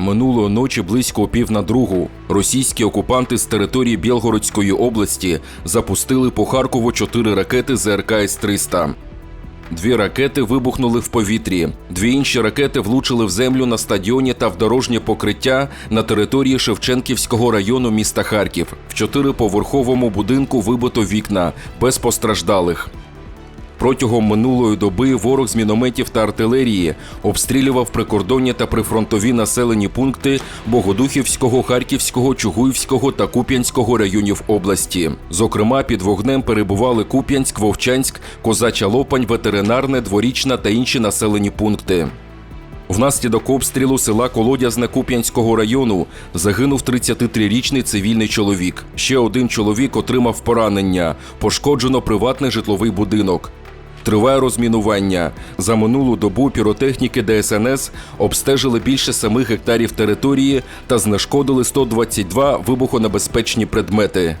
Минулої ночі близько пів на другу російські окупанти з території Білгородської області запустили по Харкову чотири ракети ЗРК С-300. Дві ракети вибухнули в повітрі. Дві інші ракети влучили в землю на стадіоні та в дорожнє покриття на території Шевченківського району міста Харків. В чотириповерховому будинку вибито вікна без постраждалих. Протягом минулої доби ворог з мінометів та артилерії обстрілював прикордонні та прифронтові населені пункти Богодухівського, Харківського, Чугуївського та Куп'янського районів області. Зокрема, під вогнем перебували Куп'янськ, Вовчанськ, Козача Лопань, Ветеринарне, Дворічна та інші населені пункти. Внаслідок обстрілу села Колодязне Куп'янського району загинув 33-річний цивільний чоловік. Ще один чоловік отримав поранення. Пошкоджено приватний житловий будинок. Триває розмінування. За минулу добу піротехніки ДСНС обстежили більше 7 гектарів території та знешкодили 122 вибухонебезпечні предмети.